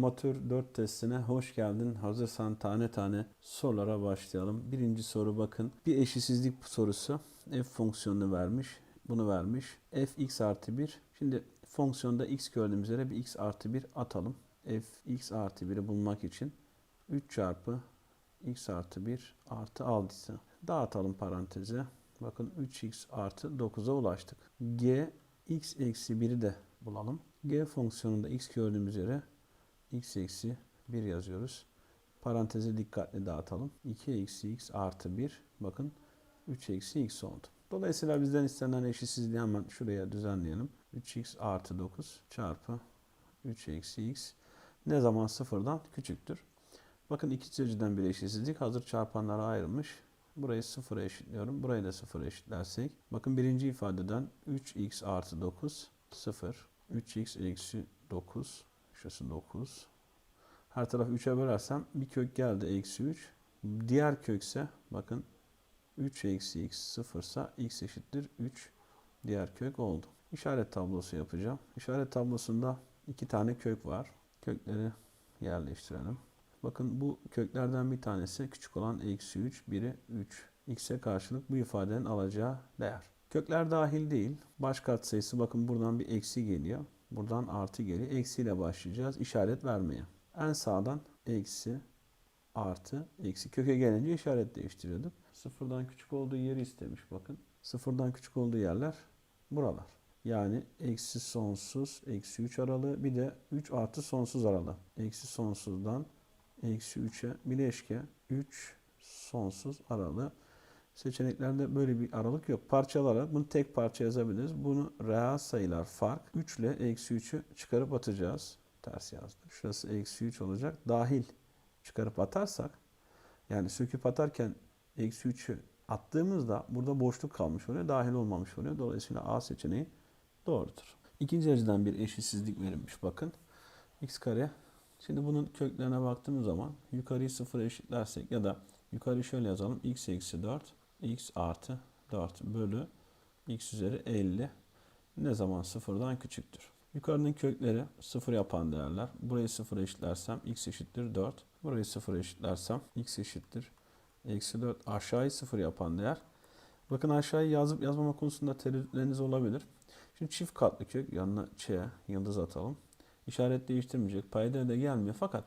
Amatör 4 testine hoş geldin. Hazırsan tane tane sorulara başlayalım. Birinci soru bakın. Bir eşitsizlik sorusu. F fonksiyonunu vermiş. Bunu vermiş. f x artı 1. Şimdi fonksiyonda x gördüğümüz yere bir x artı 1 atalım. f x artı 1'i bulmak için 3 çarpı x artı 1 artı aldıysa. Dağıtalım paranteze. Bakın 3x artı 9'a ulaştık. g x eksi 1'i de bulalım. g fonksiyonunda x gördüğümüz yere x eksi 1 yazıyoruz. Paranteze dikkatli dağıtalım. 2 eksi x artı 1 bakın 3 eksi x oldu. Dolayısıyla bizden istenen eşitsizliği hemen şuraya düzenleyelim. 3x artı 9 çarpı 3 eksi x ne zaman sıfırdan küçüktür. Bakın iki çizgiden bir eşitsizlik hazır çarpanlara ayrılmış. Burayı sıfıra eşitliyorum. Burayı da sıfıra eşitlersek. Bakın birinci ifadeden 3x artı 9 0. 3x eksi 9 Şurası 9. Her tarafı 3'e bölersem bir kök geldi eksi 3. Diğer kökse bakın 3 eksi x 0 ise x eşittir 3 diğer kök oldu. İşaret tablosu yapacağım. İşaret tablosunda iki tane kök var. Kökleri yerleştirelim. Bakın bu köklerden bir tanesi küçük olan eksi 3, biri 3. x'e karşılık bu ifadenin alacağı değer. Kökler dahil değil. Baş katsayısı bakın buradan bir eksi geliyor. Buradan artı geliyor. Eksiyle başlayacağız işaret vermeye. En sağdan eksi, artı, eksi. Köke gelince işaret değiştiriyorduk. Sıfırdan küçük olduğu yeri istemiş bakın. Sıfırdan küçük olduğu yerler buralar. Yani eksi sonsuz, eksi 3 aralığı bir de 3 artı sonsuz aralığı. Eksi sonsuzdan eksi 3'e bileşke 3 sonsuz aralığı. Seçeneklerde böyle bir aralık yok. Parçalarak bunu tek parça yazabiliriz. Bunu reel sayılar fark. 3 ile eksi 3'ü çıkarıp atacağız. Ters yazdım. Şurası eksi 3 olacak. Dahil çıkarıp atarsak yani söküp atarken eksi 3'ü attığımızda burada boşluk kalmış oluyor. Dahil olmamış oluyor. Dolayısıyla A seçeneği doğrudur. İkinci açıdan bir eşitsizlik verilmiş bakın. x kare. Şimdi bunun köklerine baktığımız zaman yukarıyı sıfıra eşitlersek ya da yukarıyı şöyle yazalım. x eksi 4 x artı 4 bölü x üzeri 50 ne zaman sıfırdan küçüktür. Yukarının kökleri sıfır yapan değerler. Burayı sıfır eşitlersem x eşittir 4. Burayı sıfır eşitlersem x eşittir eksi 4. Aşağıyı sıfır yapan değer. Bakın aşağıyı yazıp yazmama konusunda tereddütleriniz olabilir. Şimdi çift katlı kök yanına ç yıldız atalım. İşaret değiştirmeyecek. Payda da gelmiyor. Fakat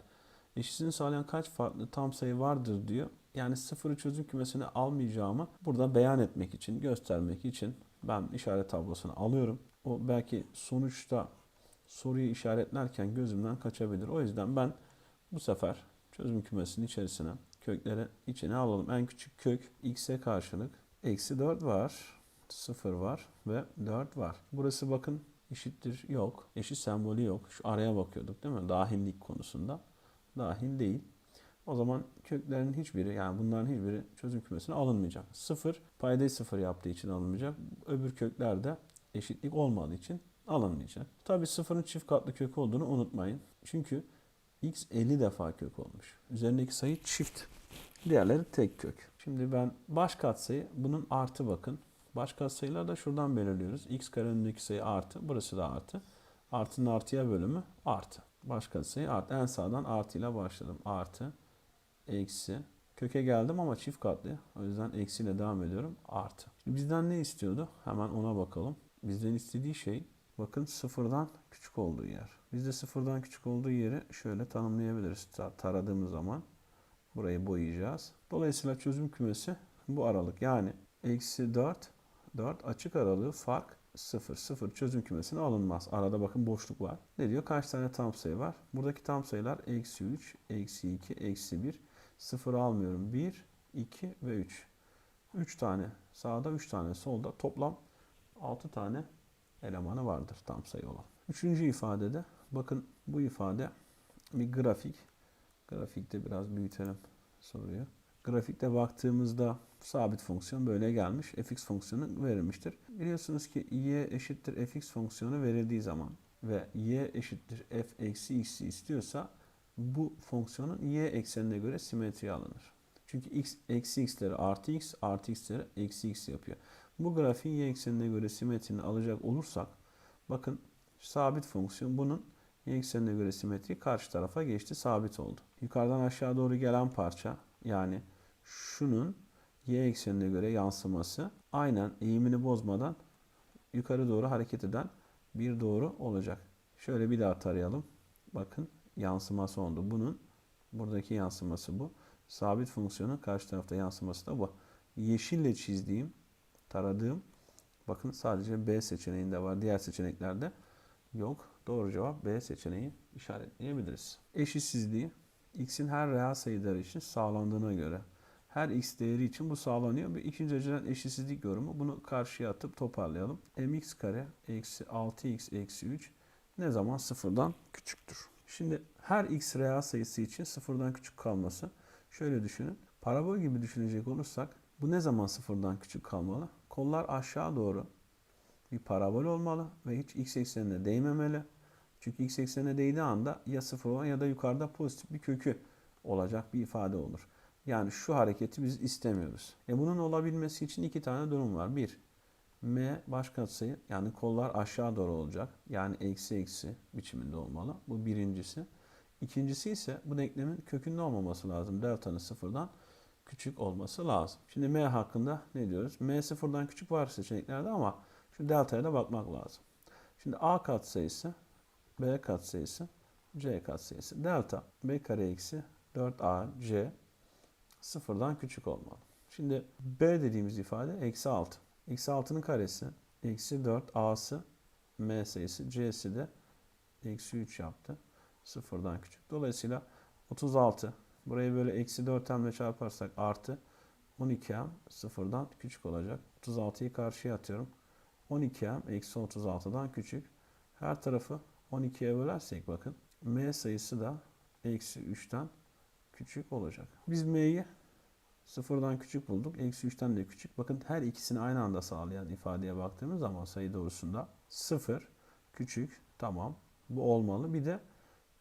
eşitsini sağlayan kaç farklı tam sayı vardır diyor. Yani sıfırı çözüm kümesine almayacağımı burada beyan etmek için, göstermek için ben işaret tablosunu alıyorum. O belki sonuçta soruyu işaretlerken gözümden kaçabilir. O yüzden ben bu sefer çözüm kümesinin içerisine kökleri içine alalım. En küçük kök x'e karşılık eksi 4 var, 0 var ve 4 var. Burası bakın eşittir yok. Eşit sembolü yok. Şu araya bakıyorduk değil mi? Dahillik konusunda. Dahil değil. O zaman köklerin hiçbiri yani bunların hiçbiri çözüm kümesine alınmayacak. Sıfır paydayı sıfır yaptığı için alınmayacak. Öbür köklerde eşitlik olmadığı için alınmayacak. Tabi sıfırın çift katlı kökü olduğunu unutmayın. Çünkü x 50 defa kök olmuş. Üzerindeki sayı çift. Diğerleri tek kök. Şimdi ben baş katsayı bunun artı bakın. Baş katsayıları da şuradan belirliyoruz. x kare önündeki sayı artı. Burası da artı. Artının artıya bölümü artı. Baş katsayı artı. En sağdan artıyla başladım. Artı eksi. Köke geldim ama çift katlı. O yüzden eksiyle devam ediyorum. Artı. Şimdi bizden ne istiyordu? Hemen ona bakalım. Bizden istediği şey bakın sıfırdan küçük olduğu yer. Biz de sıfırdan küçük olduğu yeri şöyle tanımlayabiliriz. Taradığımız zaman burayı boyayacağız. Dolayısıyla çözüm kümesi bu aralık. Yani eksi 4, 4 açık aralığı fark 0, 0 çözüm kümesine alınmaz. Arada bakın boşluk var. Ne diyor? Kaç tane tam sayı var? Buradaki tam sayılar eksi 3, eksi 2, eksi 1. 0 almıyorum. 1, 2 ve 3. 3 tane sağda 3 tane solda toplam 6 tane elemanı vardır tam sayı olan. Üçüncü ifadede bakın bu ifade bir grafik. Grafikte biraz büyütelim soruyu. Grafikte baktığımızda sabit fonksiyon böyle gelmiş. fx fonksiyonu verilmiştir. Biliyorsunuz ki y eşittir fx fonksiyonu verildiği zaman ve y eşittir f eksi x istiyorsa bu fonksiyonun y eksenine göre simetri alınır. Çünkü x eksi x'leri artı x artı x'leri eksi x yapıyor. Bu grafiğin y eksenine göre simetrini alacak olursak bakın sabit fonksiyon bunun Y eksenine göre simetri karşı tarafa geçti, sabit oldu. Yukarıdan aşağı doğru gelen parça yani şunun Y eksenine göre yansıması aynen eğimini bozmadan yukarı doğru hareket eden bir doğru olacak. Şöyle bir daha tarayalım. Bakın yansıması oldu. Bunun buradaki yansıması bu. Sabit fonksiyonun karşı tarafta yansıması da bu. Yeşille çizdiğim, taradığım bakın sadece B seçeneğinde var. Diğer seçeneklerde yok. Doğru cevap B seçeneği işaretleyebiliriz. Eşitsizliği x'in her reel sayıları için sağlandığına göre her x değeri için bu sağlanıyor. Bir ikinci dereceden eşitsizlik yorumu. Bunu karşıya atıp toparlayalım. mx kare eksi 6x eksi 3 ne zaman sıfırdan küçüktür? Şimdi her x reel sayısı için sıfırdan küçük kalması. Şöyle düşünün. Parabol gibi düşünecek olursak bu ne zaman sıfırdan küçük kalmalı? Kollar aşağı doğru bir parabol olmalı ve hiç x eksenine değmemeli. Çünkü x eksenine değdiği anda ya sıfır olan ya da yukarıda pozitif bir kökü olacak bir ifade olur. Yani şu hareketi biz istemiyoruz. E bunun olabilmesi için iki tane durum var. Bir, m baş katsayı yani kollar aşağı doğru olacak. Yani eksi eksi biçiminde olmalı. Bu birincisi. İkincisi ise bu denklemin kökünde olmaması lazım. Delta'nın sıfırdan küçük olması lazım. Şimdi m hakkında ne diyoruz? m sıfırdan küçük var seçeneklerde ama şu delta'ya da bakmak lazım. Şimdi a katsayısı, b katsayısı, c katsayısı. Delta b kare eksi 4a c sıfırdan küçük olmalı. Şimdi b dediğimiz ifade eksi 6. Eksi 6'nın karesi eksi 4 a'sı m sayısı c'si de eksi 3 yaptı. Sıfırdan küçük. Dolayısıyla 36 burayı böyle eksi 4 ile çarparsak artı 12m sıfırdan küçük olacak. 36'yı karşıya atıyorum. 12m eksi 36'dan küçük. Her tarafı 12'ye bölersek bakın m sayısı da eksi 3'ten küçük olacak. Biz m'yi sıfırdan küçük bulduk. Eksi 3'ten de küçük. Bakın her ikisini aynı anda sağlayan ifadeye baktığımız zaman sayı doğrusunda 0 küçük tamam bu olmalı. Bir de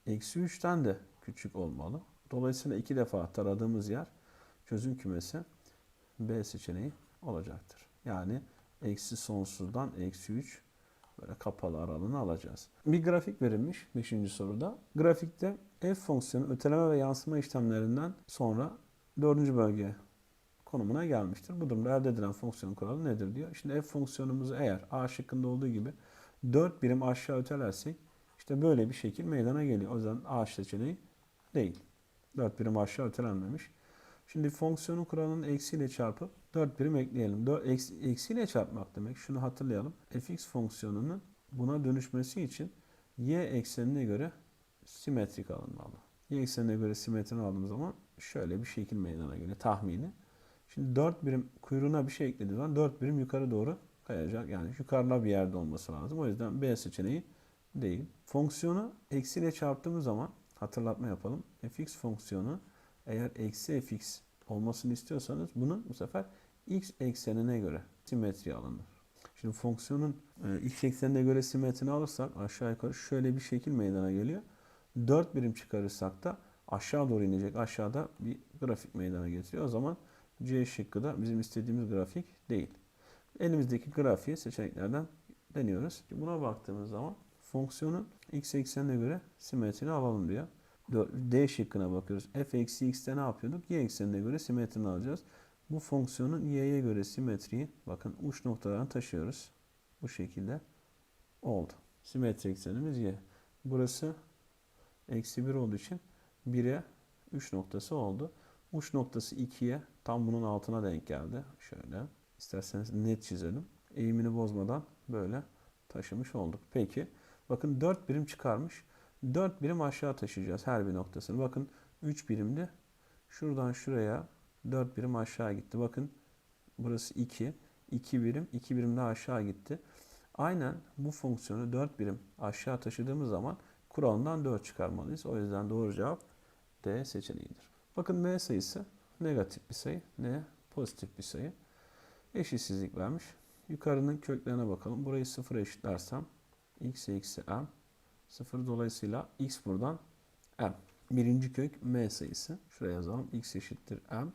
eksi 3'ten de küçük olmalı. Dolayısıyla iki defa taradığımız yer çözüm kümesi B seçeneği olacaktır. Yani eksi sonsuzdan eksi 3 böyle kapalı aralığını alacağız. Bir grafik verilmiş 5. soruda. Grafikte f fonksiyonu öteleme ve yansıma işlemlerinden sonra 4. bölge konumuna gelmiştir. Bu durumda elde edilen fonksiyon kuralı nedir diyor. Şimdi f fonksiyonumuzu eğer A şıkkında olduğu gibi 4 birim aşağı ötelersek işte böyle bir şekil meydana geliyor. O yüzden A seçeneği değil. 4 birim aşağı ötelenmemiş. Şimdi fonksiyonun kuralının eksiyle çarpıp 4 birim ekleyelim. 4, eksi, eksiyle çarpmak demek. Şunu hatırlayalım. fx fonksiyonunun buna dönüşmesi için y eksenine göre simetrik alınmalı. Y eksenine göre simetrini aldığımız zaman şöyle bir şekil meydana geliyor tahmini. Şimdi 4 birim kuyruğuna bir şey eklediği zaman 4 birim yukarı doğru kayacak. Yani yukarıda bir yerde olması lazım. O yüzden B seçeneği değil. Fonksiyonu eksiyle çarptığımız zaman hatırlatma yapalım. fx fonksiyonu eğer eksi fx olmasını istiyorsanız bunun bu sefer x eksenine göre simetri alınır. Şimdi fonksiyonun e, x eksenine göre simetrini alırsak aşağı yukarı şöyle bir şekil meydana geliyor. 4 birim çıkarırsak da aşağı doğru inecek. Aşağıda bir grafik meydana getiriyor. O zaman C şıkkı da bizim istediğimiz grafik değil. Elimizdeki grafiği seçeneklerden deniyoruz. Buna baktığımız zaman fonksiyonun x eksenine göre simetrini alalım diyor. D şıkkına bakıyoruz. f eksi x'te ne yapıyorduk? Y eksenine göre simetrini alacağız. Bu fonksiyonun y'ye göre simetriyi bakın uç noktalarını taşıyoruz. Bu şekilde oldu. Simetri eksenimiz y. Burası eksi 1 olduğu için 1'e 3 noktası oldu. Uç noktası 2'ye tam bunun altına denk geldi. Şöyle isterseniz net çizelim. Eğimini bozmadan böyle taşımış olduk. Peki bakın 4 birim çıkarmış. 4 birim aşağı taşıyacağız her bir noktasını. Bakın 3 birimdi. Şuradan şuraya 4 birim aşağı gitti. Bakın burası 2. 2 birim, 2 birim daha aşağı gitti. Aynen bu fonksiyonu 4 birim aşağı taşıdığımız zaman kuralından 4 çıkarmalıyız. O yüzden doğru cevap D seçeneğidir. Bakın m sayısı negatif bir sayı, n pozitif bir sayı. Eşitsizlik vermiş. Yukarının köklerine bakalım. Burayı 0 eşitlersem x eksi m 0 dolayısıyla x buradan m. Birinci kök m sayısı. Şuraya yazalım. x eşittir m.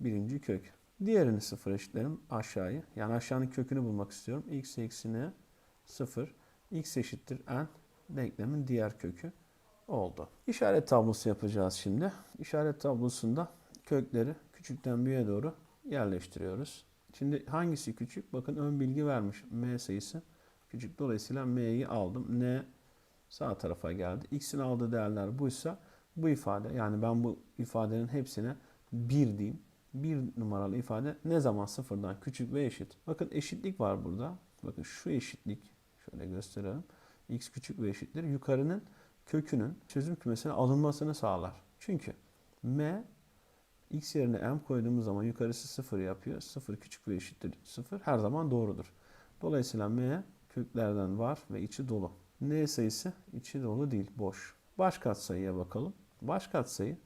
Birinci kök. Diğerini 0 eşitlerim aşağıya. Yani aşağının kökünü bulmak istiyorum. x eksi n 0. x eşittir n denklemin diğer kökü oldu. İşaret tablosu yapacağız şimdi. İşaret tablosunda kökleri küçükten büyüğe doğru yerleştiriyoruz. Şimdi hangisi küçük? Bakın ön bilgi vermiş. M sayısı küçük. Dolayısıyla M'yi aldım. N sağ tarafa geldi. X'in aldığı değerler buysa bu ifade yani ben bu ifadenin hepsine 1 diyeyim. Bir numaralı ifade ne zaman sıfırdan küçük ve eşit. Bakın eşitlik var burada. Bakın şu eşitlik şöyle gösterelim. X küçük ve eşittir. Yukarının kökünün çözüm kümesine alınmasını sağlar. Çünkü M x yerine m koyduğumuz zaman yukarısı 0 yapıyor. 0 küçük ve eşittir 0 her zaman doğrudur. Dolayısıyla m köklerden var ve içi dolu. n sayısı içi dolu değil, boş. Baş katsayıya bakalım. Baş katsayı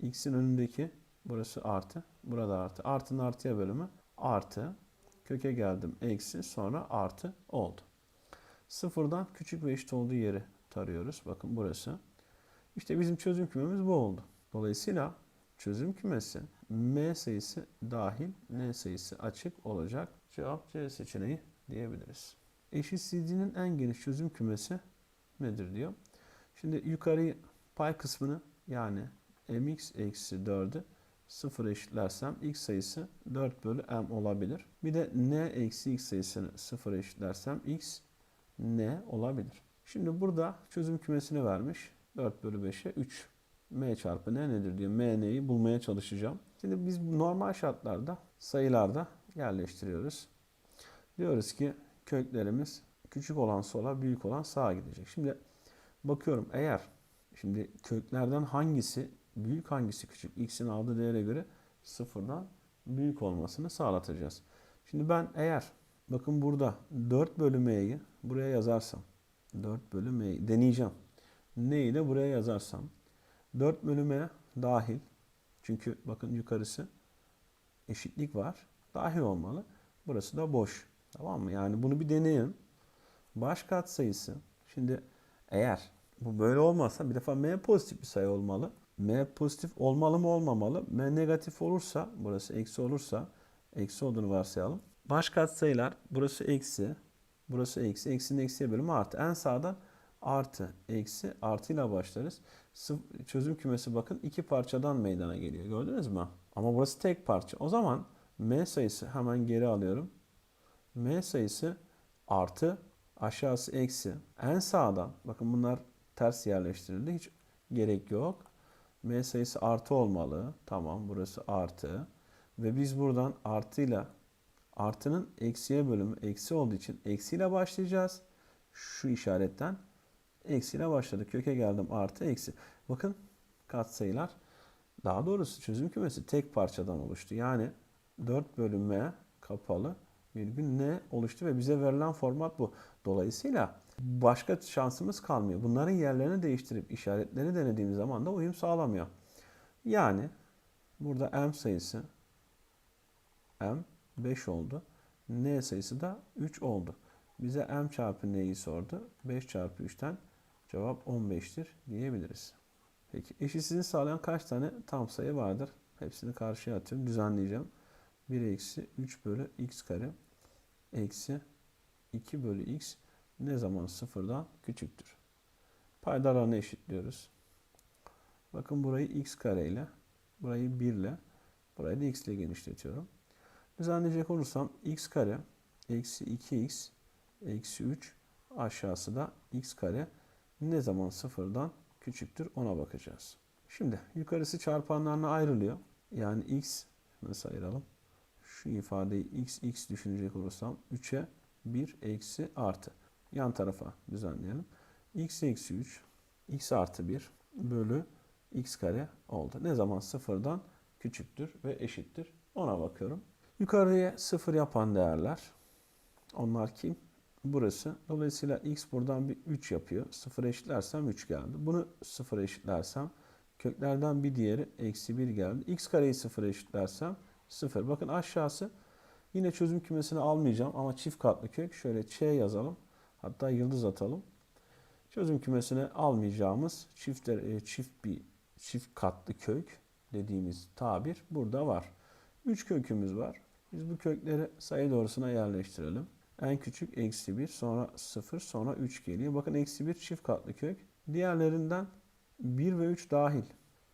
x'in önündeki burası artı, burada artı. Artının artıya bölümü artı. Köke geldim eksi sonra artı oldu. Sıfırdan küçük ve eşit olduğu yeri tarıyoruz. Bakın burası. İşte bizim çözüm kümemiz bu oldu. Dolayısıyla çözüm kümesi m sayısı dahil n sayısı açık olacak. Cevap C seçeneği diyebiliriz. Eşitsizliğinin en geniş çözüm kümesi nedir diyor. Şimdi yukarı pay kısmını yani mx eksi 4'ü 0 eşitlersem x sayısı 4 bölü m olabilir. Bir de n eksi x sayısını 0 eşitlersem x n olabilir. Şimdi burada çözüm kümesini vermiş. 4 bölü 5'e 3 m çarpı n nedir diyor. m n'yi bulmaya çalışacağım. Şimdi biz normal şartlarda sayılarda yerleştiriyoruz. Diyoruz ki köklerimiz küçük olan sola, büyük olan sağa gidecek. Şimdi bakıyorum eğer şimdi köklerden hangisi büyük hangisi küçük x'in aldığı değere göre sıfırdan büyük olmasını sağlatacağız. Şimdi ben eğer bakın burada 4 bölü m'yi buraya yazarsam 4 bölü m'yi deneyeceğim. N'yi de buraya yazarsam 4 bölüme dahil. Çünkü bakın yukarısı eşitlik var. Dahil olmalı. Burası da boş. Tamam mı? Yani bunu bir deneyin. Baş kat sayısı. Şimdi eğer bu böyle olmazsa bir defa m pozitif bir sayı olmalı. m pozitif olmalı mı olmamalı? m negatif olursa burası eksi olursa eksi olduğunu varsayalım. Baş kat sayılar burası eksi. Burası eksi. Eksinin eksiye bölümü artı. En sağdan artı, eksi, artıyla başlarız. Çözüm kümesi bakın iki parçadan meydana geliyor. Gördünüz mü? Ama burası tek parça. O zaman m sayısı hemen geri alıyorum. m sayısı artı, aşağısı eksi. En sağdan, bakın bunlar ters yerleştirildi. Hiç gerek yok. m sayısı artı olmalı. Tamam burası artı. Ve biz buradan artıyla artının eksiye bölümü eksi olduğu için eksiyle başlayacağız. Şu işaretten eksiyle başladı. Köke geldim artı eksi. Bakın katsayılar daha doğrusu çözüm kümesi tek parçadan oluştu. Yani 4 bölü m kapalı virgül n oluştu ve bize verilen format bu. Dolayısıyla başka şansımız kalmıyor. Bunların yerlerini değiştirip işaretleri denediğimiz zaman da uyum sağlamıyor. Yani burada m sayısı m 5 oldu. n sayısı da 3 oldu. Bize m çarpı n'yi sordu. 5 çarpı 3'ten cevap 15'tir diyebiliriz. Peki eşitsizliği sağlayan kaç tane tam sayı vardır? Hepsini karşıya atıyorum. Düzenleyeceğim. 1 eksi 3 bölü x kare eksi 2 bölü x ne zaman sıfırdan küçüktür? Paydalarını eşitliyoruz. Bakın burayı x kare ile, burayı 1 ile, burayı da x ile genişletiyorum. Düzenleyecek olursam x kare eksi 2x eksi 3 aşağısı da x kare ne zaman sıfırdan küçüktür ona bakacağız. Şimdi yukarısı çarpanlarına ayrılıyor. Yani x nasıl ayıralım? Şu ifadeyi x x düşünecek olursam 3'e 1 eksi artı. Yan tarafa düzenleyelim. x eksi 3 x artı 1 bölü x kare oldu. Ne zaman sıfırdan küçüktür ve eşittir ona bakıyorum. Yukarıya sıfır yapan değerler onlar kim? burası. Dolayısıyla x buradan bir 3 yapıyor. 0 eşitlersem 3 geldi. Bunu 0 eşitlersem köklerden bir diğeri eksi 1 geldi. x kareyi 0 eşitlersem 0. Bakın aşağısı yine çözüm kümesini almayacağım ama çift katlı kök. Şöyle ç yazalım. Hatta yıldız atalım. Çözüm kümesine almayacağımız çift, e, çift bir çift katlı kök dediğimiz tabir burada var. 3 kökümüz var. Biz bu kökleri sayı doğrusuna yerleştirelim. En küçük eksi 1 sonra 0 sonra 3 geliyor. Bakın eksi 1 çift katlı kök. Diğerlerinden 1 ve 3 dahil.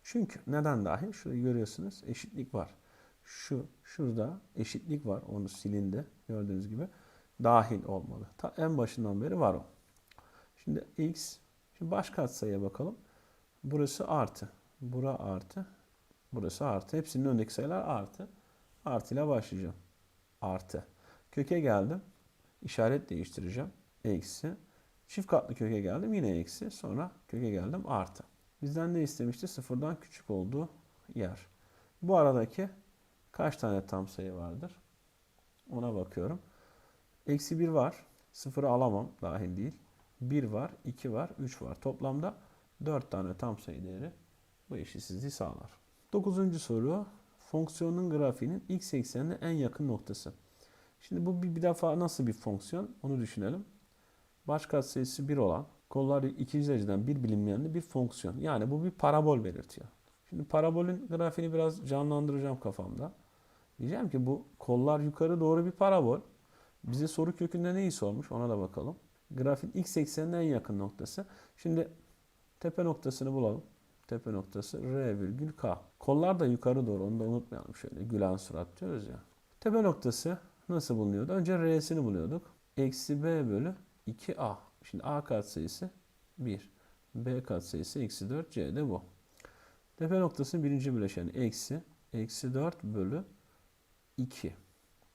Çünkü neden dahil? Şurayı görüyorsunuz eşitlik var. Şu şurada eşitlik var. Onu silindi gördüğünüz gibi. Dahil olmalı. Ta en başından beri var o. Şimdi x şimdi baş katsayıya bakalım. Burası artı. Bura artı. Burası artı. Hepsinin önündeki sayılar artı. Artı ile başlayacağım. Artı. Köke geldim. İşaret değiştireceğim. Eksi. Çift katlı köke geldim. Yine eksi. Sonra köke geldim. Artı. Bizden ne istemişti? Sıfırdan küçük olduğu yer. Bu aradaki kaç tane tam sayı vardır? Ona bakıyorum. Eksi 1 var. Sıfırı alamam. Dahil değil. 1 var. 2 var. 3 var. Toplamda 4 tane tam sayı değeri bu eşitsizliği sağlar. Dokuzuncu soru. Fonksiyonun grafiğinin x eksenine en yakın noktası. Şimdi bu bir, bir defa nasıl bir fonksiyon onu düşünelim. Baş katsayısı 1 olan kolları ikinci dereceden bir bilinmeyenli bir fonksiyon. Yani bu bir parabol belirtiyor. Şimdi parabolün grafiğini biraz canlandıracağım kafamda. Diyeceğim ki bu kollar yukarı doğru bir parabol. Bize soru kökünde neyi sormuş ona da bakalım. Grafin x eksenine en yakın noktası. Şimdi tepe noktasını bulalım. Tepe noktası R virgül K. Kollar da yukarı doğru onu da unutmayalım şöyle. Gülen surat diyoruz ya. Tepe noktası nasıl bulunuyordu? Önce R'sini buluyorduk. Eksi B bölü 2A. Şimdi A katsayısı 1. B katsayısı eksi 4. C de bu. Tepe noktasının birinci bileşeni eksi. Eksi 4 bölü 2.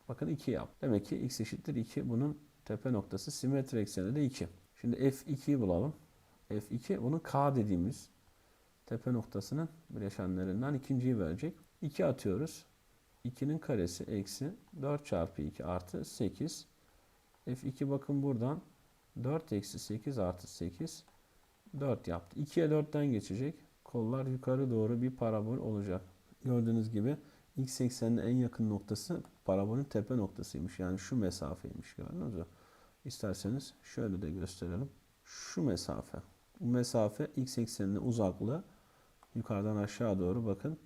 Bakın 2 yap. Demek ki x eşittir 2. Bunun tepe noktası simetri ekseni de 2. Şimdi F2'yi bulalım. F2 bunun K dediğimiz tepe noktasının bileşenlerinden ikinciyi verecek. 2 atıyoruz. 2'nin karesi eksi 4 çarpı 2 artı 8. F2 bakın buradan 4 eksi 8 artı 8 4 yaptı. 2'ye 4'ten geçecek. Kollar yukarı doğru bir parabol olacak. Gördüğünüz gibi x eksenine en yakın noktası parabolün tepe noktasıymış. Yani şu mesafeymiş gördünüz mü? İsterseniz şöyle de gösterelim. Şu mesafe. Bu mesafe x ekseninin uzaklığı yukarıdan aşağı doğru bakın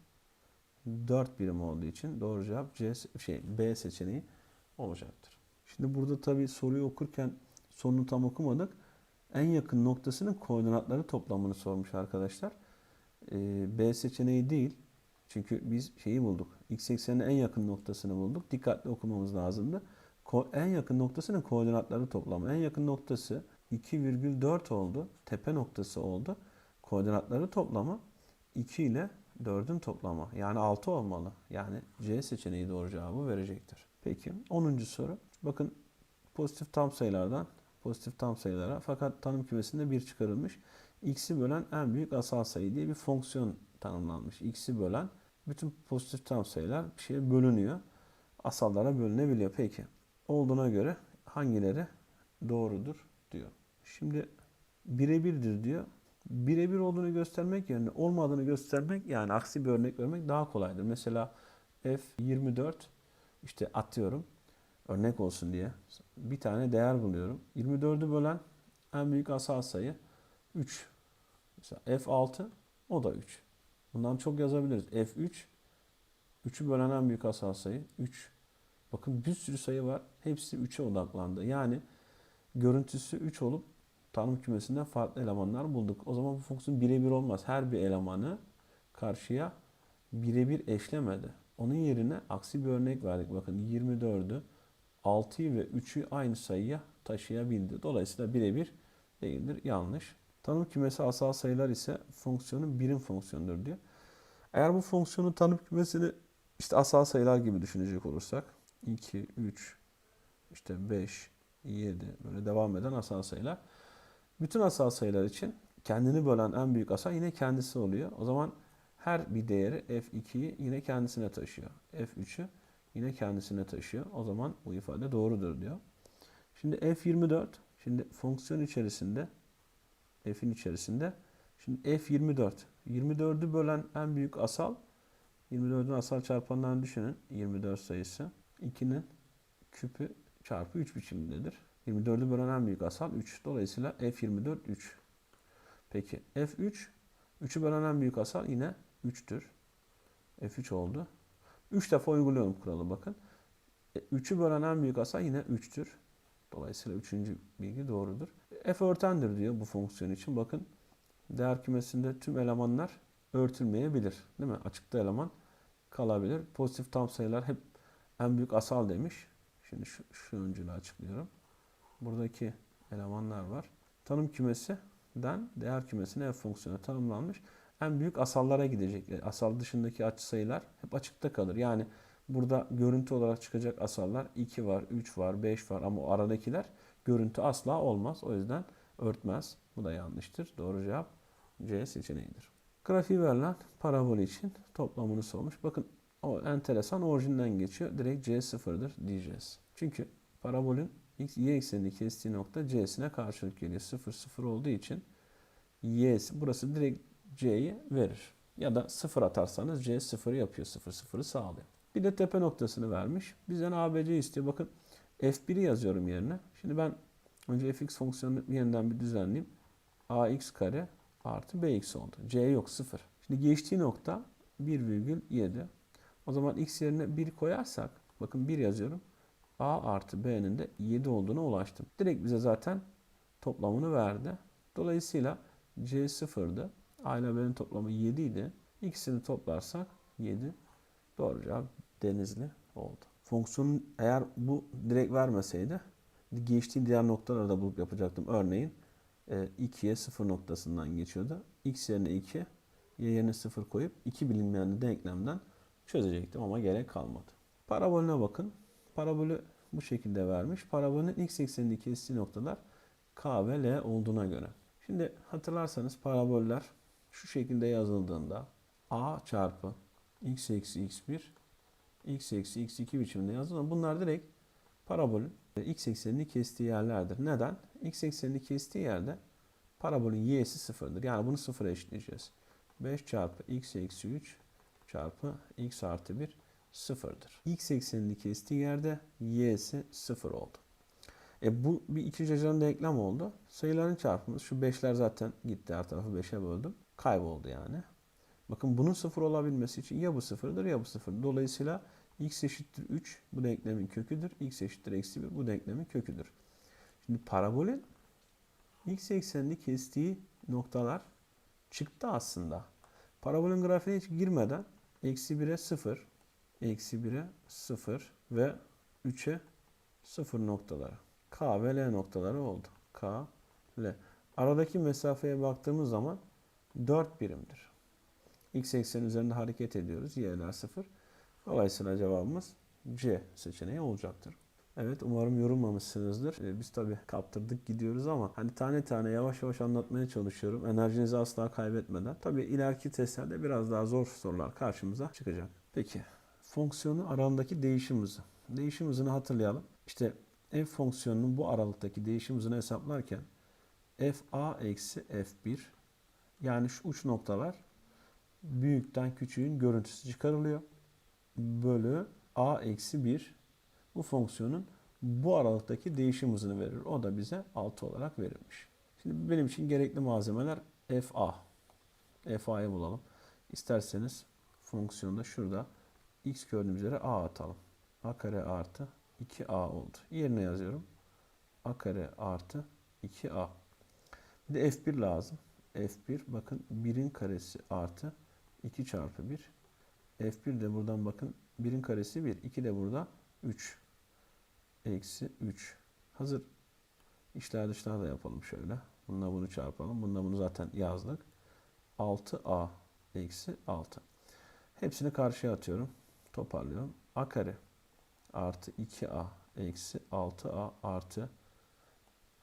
4 birim olduğu için doğru cevap C şey B seçeneği olacaktır. Şimdi burada tabii soruyu okurken sonunu tam okumadık. En yakın noktasının koordinatları toplamını sormuş arkadaşlar. Ee, B seçeneği değil. Çünkü biz şeyi bulduk. X eksenine en yakın noktasını bulduk. Dikkatli okumamız lazımdı. Ko en yakın noktasının koordinatları toplamı. En yakın noktası 2,4 oldu. Tepe noktası oldu. Koordinatları toplamı 2 ile 4'ün toplamı. Yani 6 olmalı. Yani C seçeneği doğru cevabı verecektir. Peki 10. soru. Bakın pozitif tam sayılardan pozitif tam sayılara fakat tanım kümesinde 1 çıkarılmış. X'i bölen en büyük asal sayı diye bir fonksiyon tanımlanmış. X'i bölen bütün pozitif tam sayılar bir şeye bölünüyor. Asallara bölünebiliyor. Peki olduğuna göre hangileri doğrudur diyor. Şimdi birebirdir diyor. Birebir olduğunu göstermek yerine olmadığını göstermek yani aksi bir örnek vermek daha kolaydır. Mesela F24 işte atıyorum örnek olsun diye bir tane değer buluyorum. 24'ü bölen en büyük asal sayı 3. Mesela F6 o da 3. Bundan çok yazabiliriz. F3 3'ü bölen en büyük asal sayı 3. Bakın bir sürü sayı var. Hepsi 3'e odaklandı. Yani görüntüsü 3 olup tanım kümesinden farklı elemanlar bulduk. O zaman bu fonksiyon birebir olmaz. Her bir elemanı karşıya birebir eşlemedi. Onun yerine aksi bir örnek verdik. Bakın 24'ü 6'yı ve 3'ü aynı sayıya taşıyabildi. Dolayısıyla birebir değildir. Yanlış. Tanım kümesi asal sayılar ise fonksiyonun birim fonksiyonudur diyor. Eğer bu fonksiyonun tanım kümesini işte asal sayılar gibi düşünecek olursak 2, 3, işte 5, 7 böyle devam eden asal sayılar. Bütün asal sayılar için kendini bölen en büyük asal yine kendisi oluyor. O zaman her bir değeri f2'yi yine kendisine taşıyor. f3'ü yine kendisine taşıyor. O zaman bu ifade doğrudur diyor. Şimdi f24 şimdi fonksiyon içerisinde f'in içerisinde şimdi f24 24'ü bölen en büyük asal 24'ün asal çarpanlarını düşünün. 24 sayısı 2'nin küpü çarpı 3 biçimindedir. 24'ü bölen en büyük asal 3. Dolayısıyla F24 3. Peki F3 3'ü bölen en büyük asal yine 3'tür. F3 oldu. 3 defa uyguluyorum kuralı bakın. 3'ü bölen en büyük asal yine 3'tür. Dolayısıyla üçüncü bilgi doğrudur. F örtendir diyor bu fonksiyon için. Bakın değer kümesinde tüm elemanlar örtülmeyebilir. Değil mi? Açıkta eleman kalabilir. Pozitif tam sayılar hep en büyük asal demiş. Şimdi şu, şu öncülü açıklıyorum. Buradaki elemanlar var. Tanım kümesinden değer kümesine f fonksiyonu tanımlanmış. En büyük asallara gidecek. Yani asal dışındaki açı sayılar hep açıkta kalır. Yani burada görüntü olarak çıkacak asallar 2 var, 3 var, 5 var ama o aradakiler görüntü asla olmaz. O yüzden örtmez. Bu da yanlıştır. Doğru cevap C seçeneğidir. Grafiği verilen parabol için toplamını sormuş. Bakın o enteresan orijinden geçiyor. Direkt C sıfırdır diyeceğiz. Çünkü parabolün x, y eksenini kestiği nokta c'sine karşılık geliyor. 0 0 olduğu için y'si burası direkt c'yi verir. Ya da 0 atarsanız c 0 yapıyor. 0 0'ı sağlıyor. Bir de tepe noktasını vermiş. Bizden ABC istiyor. Bakın f1'i yazıyorum yerine. Şimdi ben önce fx fonksiyonunu yeniden bir düzenleyeyim. ax kare artı bx oldu. c yok 0. Şimdi geçtiği nokta 1,7. O zaman x yerine 1 koyarsak bakın 1 yazıyorum. A artı B'nin de 7 olduğuna ulaştım. Direkt bize zaten toplamını verdi. Dolayısıyla C sıfırdı. A ile B'nin toplamı 7 idi. İkisini toplarsak 7. Doğru cevap Denizli oldu. Fonksiyonun eğer bu direkt vermeseydi geçtiği diğer noktaları da bulup yapacaktım. Örneğin 2'ye 0 noktasından geçiyordu. X yerine 2, Y yerine 0 koyup 2 bilinmeyen denklemden çözecektim ama gerek kalmadı. Parabolüne bakın. Parabolü bu şekilde vermiş. Parabolün x eksenini kestiği noktalar K ve L olduğuna göre. Şimdi hatırlarsanız paraboller şu şekilde yazıldığında A çarpı x eksi x1 x eksi x2 biçiminde yazıldığında bunlar direkt parabolün x eksenini kestiği yerlerdir. Neden? x eksenini kestiği yerde parabolün y'si sıfırdır. Yani bunu sıfıra eşitleyeceğiz. 5 çarpı x eksi 3 çarpı x artı 1 sıfırdır. X eksenini kestiği yerde y'si sıfır oldu. E bu bir ikinci dereceden denklem oldu. Sayıların çarpımı şu 5'ler zaten gitti her tarafı 5'e böldüm. Kayboldu yani. Bakın bunun sıfır olabilmesi için ya bu sıfırdır ya bu sıfır. Dolayısıyla x eşittir 3 bu denklemin köküdür. x eşittir eksi 1 bu denklemin köküdür. Şimdi parabolün x eksenini kestiği noktalar çıktı aslında. Parabolün grafiğine hiç girmeden eksi 1'e 0, eksi 1'e 0 ve 3'e 0 noktaları. K ve L noktaları oldu. K, L. Aradaki mesafeye baktığımız zaman 4 birimdir. X ekseni üzerinde hareket ediyoruz. Y'ler 0. Dolayısıyla cevabımız C seçeneği olacaktır. Evet umarım yorulmamışsınızdır. Ee, biz tabi kaptırdık gidiyoruz ama hani tane tane yavaş yavaş anlatmaya çalışıyorum. Enerjinizi asla kaybetmeden. Tabi ileriki testlerde biraz daha zor sorular karşımıza çıkacak. Peki fonksiyonu aralığındaki değişim hızı. Değişim hızını hatırlayalım. İşte f fonksiyonunun bu aralıktaki değişim hızını hesaplarken fa eksi f1 yani şu uç noktalar büyükten küçüğün görüntüsü çıkarılıyor. Bölü a eksi 1 bu fonksiyonun bu aralıktaki değişim hızını verir. O da bize 6 olarak verilmiş. Şimdi benim için gerekli malzemeler fa. fa'yı bulalım. İsterseniz fonksiyonda şurada x gördüğümüz üzere a atalım. a kare artı 2a oldu. Yerine yazıyorum. a kare artı 2a. Bir de f1 lazım. f1 bakın 1'in karesi artı 2 çarpı 1. f1 de buradan bakın 1'in karesi 1. 2 de burada 3. Eksi 3. Hazır işler dışlar da yapalım şöyle. Bununla bunu çarpalım. Bununla bunu zaten yazdık. 6a eksi 6. Hepsini karşıya atıyorum. Toparlıyorum. a kare artı 2a eksi 6a artı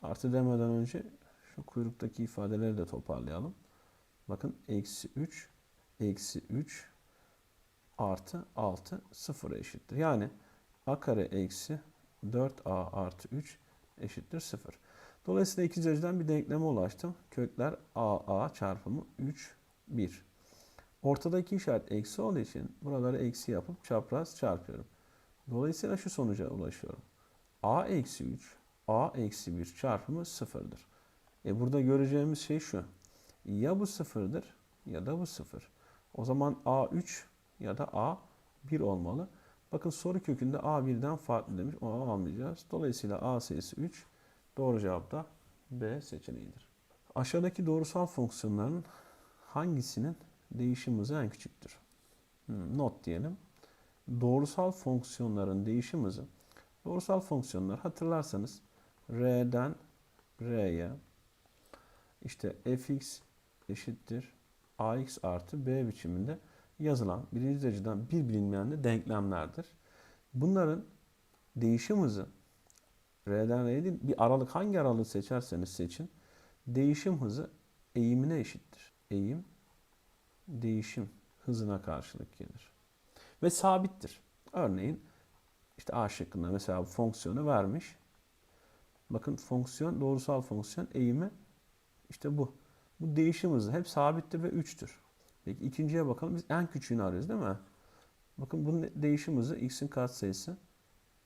artı demeden önce şu kuyruktaki ifadeleri de toparlayalım. Bakın eksi 3 eksi 3 artı 6 sıfıra eşittir. Yani a kare eksi 4a artı 3 eşittir 0. Dolayısıyla ikinci dereceden bir denkleme ulaştım. Kökler a a çarpımı 3 1. Ortadaki işaret eksi olduğu için buraları eksi yapıp çapraz çarpıyorum. Dolayısıyla şu sonuca ulaşıyorum. a eksi 3 a eksi 1 çarpımı sıfırdır. E burada göreceğimiz şey şu. Ya bu sıfırdır ya da bu sıfır. O zaman a 3 ya da a 1 olmalı. Bakın soru kökünde A birden farklı demiş. O almayacağız. Dolayısıyla A sayısı 3. Doğru cevap da B seçeneğidir. Aşağıdaki doğrusal fonksiyonların hangisinin değişim hızı en küçüktür? Hmm, not diyelim. Doğrusal fonksiyonların değişim hızı. Doğrusal fonksiyonlar hatırlarsanız R'den R'ye işte fx eşittir ax artı b biçiminde yazılan birinci dereceden bir bilinmeyen de denklemlerdir. Bunların değişim hızı R'den R'ye değil bir aralık hangi aralığı seçerseniz seçin değişim hızı eğimine eşittir. Eğim değişim hızına karşılık gelir. Ve sabittir. Örneğin işte A şıkkında mesela bu fonksiyonu vermiş. Bakın fonksiyon doğrusal fonksiyon eğimi işte bu. Bu değişim hızı hep sabittir ve 3'tür. Peki ikinciye bakalım. Biz en küçüğünü arıyoruz değil mi? Bakın bunun değişim hızı x'in katsayısı.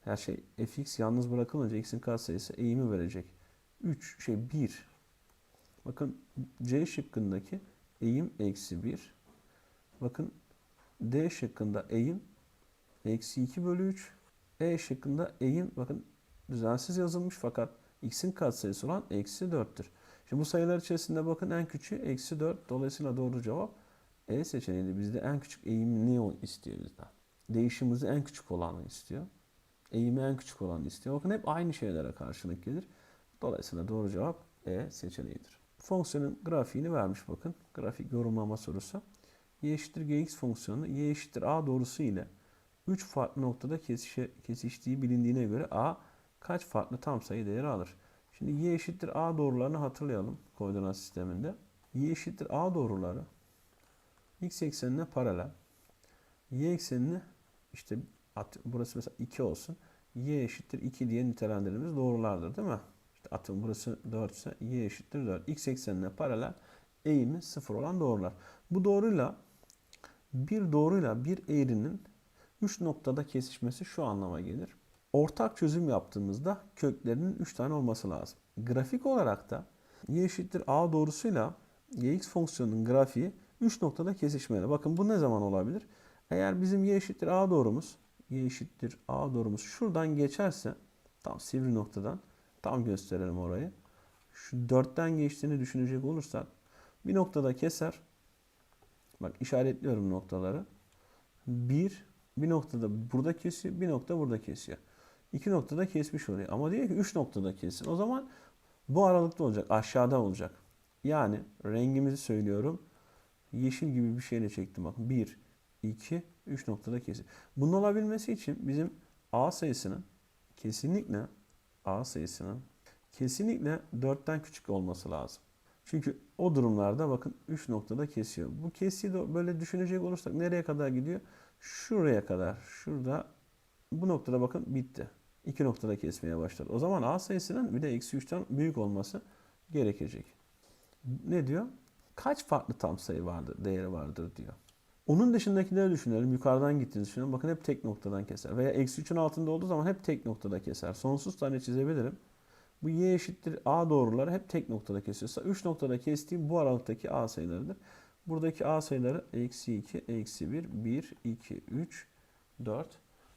Her şey fx yalnız bırakılınca x'in katsayısı eğimi verecek. 3 şey 1. Bakın C şıkkındaki eğim eksi 1. Bakın D şıkkında eğim eksi 2 bölü 3. E şıkkında eğim bakın düzensiz yazılmış fakat x'in katsayısı olan eksi 4'tür. Şimdi bu sayılar içerisinde bakın en küçüğü eksi 4. Dolayısıyla doğru cevap E seçeneğinde bizde en küçük eğim ne istiyor bizden? Değişim hızı en küçük olanı istiyor. Eğimi en küçük olanı istiyor. Bakın hep aynı şeylere karşılık gelir. Dolayısıyla doğru cevap E seçeneğidir. Fonksiyonun grafiğini vermiş bakın. Grafik yorumlama sorusu. Y eşittir gx fonksiyonu y eşittir a doğrusu ile 3 farklı noktada kesişe, kesiştiği bilindiğine göre a kaç farklı tam sayı değeri alır? Şimdi y eşittir a doğrularını hatırlayalım koordinat sisteminde. y eşittir a doğruları x eksenine paralel. y eksenini işte at, burası mesela 2 olsun. y eşittir 2 diye nitelendirdiğimiz doğrulardır değil mi? Atıyorum burası 4 ise y eşittir 4. x eksenine paralel eğimi 0 olan doğrular. Bu doğruyla bir doğruyla bir eğrinin 3 noktada kesişmesi şu anlama gelir. Ortak çözüm yaptığımızda köklerinin 3 tane olması lazım. Grafik olarak da y eşittir a doğrusuyla yx fonksiyonunun grafiği 3 noktada kesişmeli. Bakın bu ne zaman olabilir? Eğer bizim y eşittir a doğrumuz y eşittir a doğrumuz şuradan geçerse tam sivri noktadan tam gösterelim orayı. Şu 4'ten geçtiğini düşünecek olursak bir noktada keser. Bak işaretliyorum noktaları. Bir, bir noktada burada kesiyor, bir nokta burada kesiyor. İki noktada kesmiş oluyor. Ama diyor ki üç noktada kessin. O zaman bu aralıkta olacak, aşağıda olacak. Yani rengimizi söylüyorum. Yeşil gibi bir şeyle çektim bak. Bir, iki, üç noktada kesin. Bunun olabilmesi için bizim A sayısının kesinlikle A sayısının kesinlikle 4'ten küçük olması lazım. Çünkü o durumlarda bakın 3 noktada kesiyor. Bu kesiyi de böyle düşünecek olursak nereye kadar gidiyor? Şuraya kadar. Şurada bu noktada bakın bitti. 2 noktada kesmeye başladı. O zaman A sayısının bir de eksi 3'ten büyük olması gerekecek. Ne diyor? Kaç farklı tam sayı vardır, değeri vardır diyor. Onun dışındakileri düşünelim. Yukarıdan gittiğinizi düşünelim. Bakın hep tek noktadan keser. Veya eksi 3'ün altında olduğu zaman hep tek noktada keser. Sonsuz tane çizebilirim. Bu y eşittir a doğruları hep tek noktada kesiyorsa 3 noktada kestiği bu aralıktaki a sayılarıdır. Buradaki a sayıları eksi 2, eksi 1, 1, 2, 3, 4.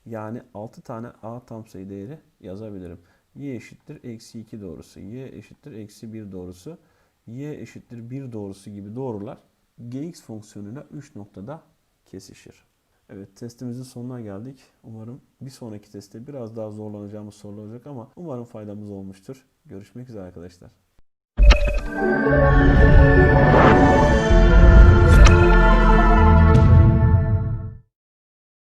Yani 6 tane a tam sayı değeri yazabilirim. y eşittir eksi 2 doğrusu, y eşittir eksi 1 doğrusu, y eşittir 1 doğrusu gibi doğrular gx fonksiyonuyla 3 noktada kesişir. Evet testimizin sonuna geldik. Umarım bir sonraki testte biraz daha zorlanacağımız sorular olacak ama umarım faydamız olmuştur. Görüşmek üzere arkadaşlar.